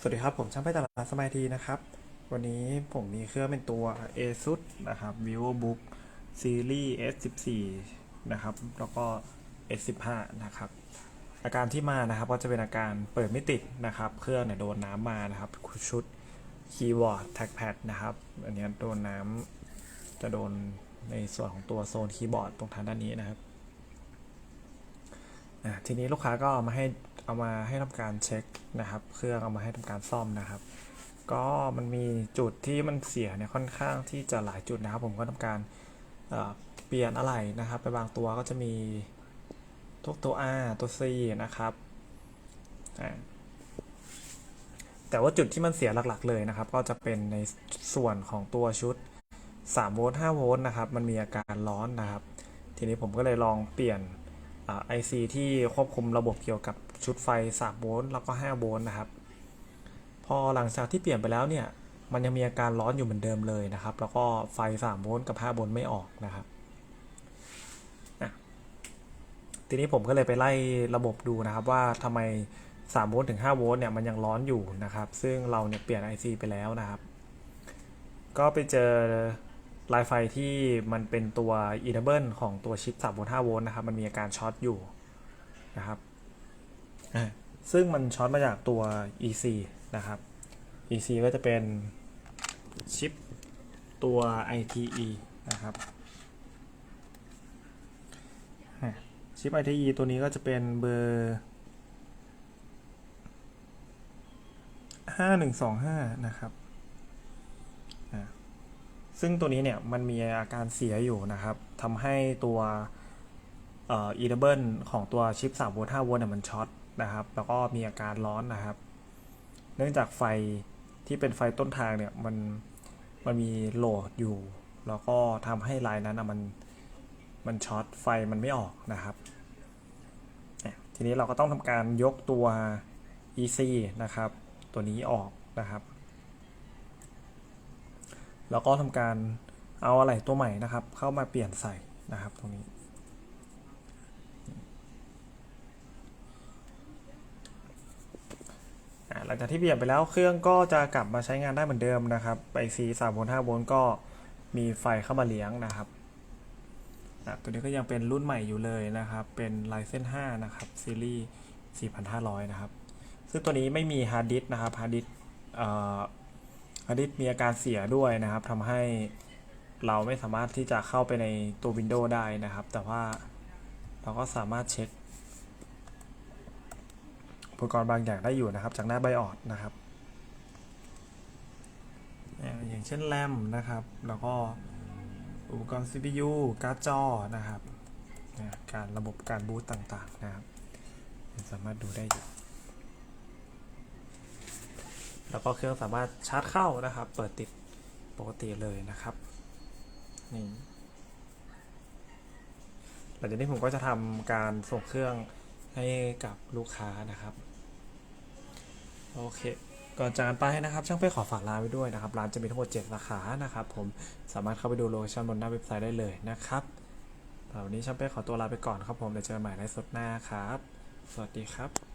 สวัสดีครับ ผมช่างไปตลาดสมัยทีนะครับ วันนี้ผมมีเครื่องเป็นตัว ASUS นะครับ VivoBook Series S14 นะครับ แล้วก็ S15 นะครับ อาการที่มานะครับก็จะเป็นอาการเปิดไม่ติดนะครับ เครื่องเนี่ยโดนน้ำมานะครับ ชุดคีย์บอร์ดแท็กแพดนะครับ อันนี้โดนน้ำจะโดนในส่วนของตัวโซนคีย์บอร์ดตรงทางด้านนี้นะครับทีนี้ลูกค้าก็มาให้ เอามาให้ทำการเช็คนะครับ เครื่องเอามาให้ทำการซ่อมนะครับ ก็มันมีจุดที่มันเสียเนี่ยค่อนข้างที่จะหลายจุดนะครับ ผมก็ทำการเเปลี่ยนอะไหล่นะครับไปบางตัวก็จะมีทุกตัว R ตัว C นะครับแต่ว่าจุดที่มันเสียหลักๆเลยนะครับ ก็จะเป็นในส่วนของตัวชุด3โวลต์5โวลต์นะครับ มันมีอาการร้อนนะครับ ทีนี้ผมก็เลยลองเปลี่ยนไอซีที่ควบคุมระบบเกี่ยวกับ ชุดไฟ 3 โวลต์แล้วก็ 5 โวลต์นะครับ พอหลังจากที่เปลี่ยนไปแล้วเนี่ย มันยังมีอาการร้อนอยู่เหมือนเดิมเลยนะครับ แล้วก็ไฟ 3 โวลต์กับ 5 โวลต์ไม่ออกนะครับทีนี้ผมก็เลยไปไล่ระบบดูนะครับว่าทำไม3โวลต์ถึง5โวลต์เนี่ยมันยังร้อนอยู่นะครับ ซึ่งเราเนี่ยเปลี่ยน IC ไปแล้วนะครับ ก็ไปเจอลายไฟที่มันเป็นตัว e n a b l e ของตัวชิป3โวลต์5โวลต์นะครับ มันมีอาการช็อตอยู่นะครับ ซึ่งมันช็อตมาจากตัว EC นะครับ EC ก็จะเป็นชิปตัว ITE นะครับชิป ITE ตัวนี้ก็จะเป็นเบอร์5125นะครับ ซึ่งตัวนี้เนี่ยมันมีอาการเสียอยู่นะครับทำให้ตัวเอ่อ e n a b l e ของตัวชิป3โวลต์5โวลต์เนี่ยมันช็อต นะครับ แล้วก็มีอาการร้อนนะครับ เนื่องจากไฟที่เป็นไฟต้นทางเนี่ยมันมันมีโหลดอยู่ แล้วก็ทำให้ลายนั้นอะมันมันช็อตไฟมันไม่ออกนะครับ ทีนี้เราก็ต้องทำการยกตัว EC นะครับ ตัวนี้ออกนะครับ แล้วก็ทำการเอาอะไหล่ตัวใหม่นะครับ เข้ามาเปลี่ยนใส่นะครับตรงนี้ อ่า หลังจากที่เปลี่ยนไปแล้วเครื่องก็จะกลับมาใช้งานได้เหมือนเดิมนะครับไป C 3โวลต์5โวลต์ก็มีไฟเข้ามาเลี้ยงนะครับอะตัวนี้ก็ยังเป็นรุ่นใหม่อยู่เลยนะครับ เป็น Ryzen 5นะครับ ซีรีส์ 4500 นะครับ ซึ่งตัวนี้ไม่มีฮาร์ดดิสก์นะครับ ฮาร์ดดิสก์เอ่อฮาร์ดดิสมีอาการเสียด้วยนะครับทำให้เราไม่สามารถที่จะเข้าไปในตัว Windows ได้นะครับ แต่ว่าเราก็สามารถเช็ค ปกรณ์บางอย่างได้อยู่นะครับ จากหน้าไบออดนะครับ อย่างเช่นแรมนะครับ แล้วก็อุปกรณ์ CPU การ์ดจอนะครับ การระบบการบูตต่างๆนะครับ สามารถดูได้อยู่แล้วก็เครื่องสามารถชาร์จเข้านะครับ เปิดติดปกติเลยนะครับ นี่หลังจากนี้ผมก็จะทำการส่งเครื่อง ให้กับลูกค้านะครับ โอเค ก่อนจากกันไปนะครับ ช่างเป้ขอฝากร้านไว้ด้วยนะครับ ร้านจะมีทั้งหมด 7 สาขานะครับ ผมสามารถเข้าไปดูโลเคชั่นบนหน้าเว็บไซต์ได้เลยนะครับวันนี้ช่างเป้ขอตัวลาไปก่อนครับผมเดี๋ยวเจอกันใหม่ในสดหน้าครับ สวัสดีครับ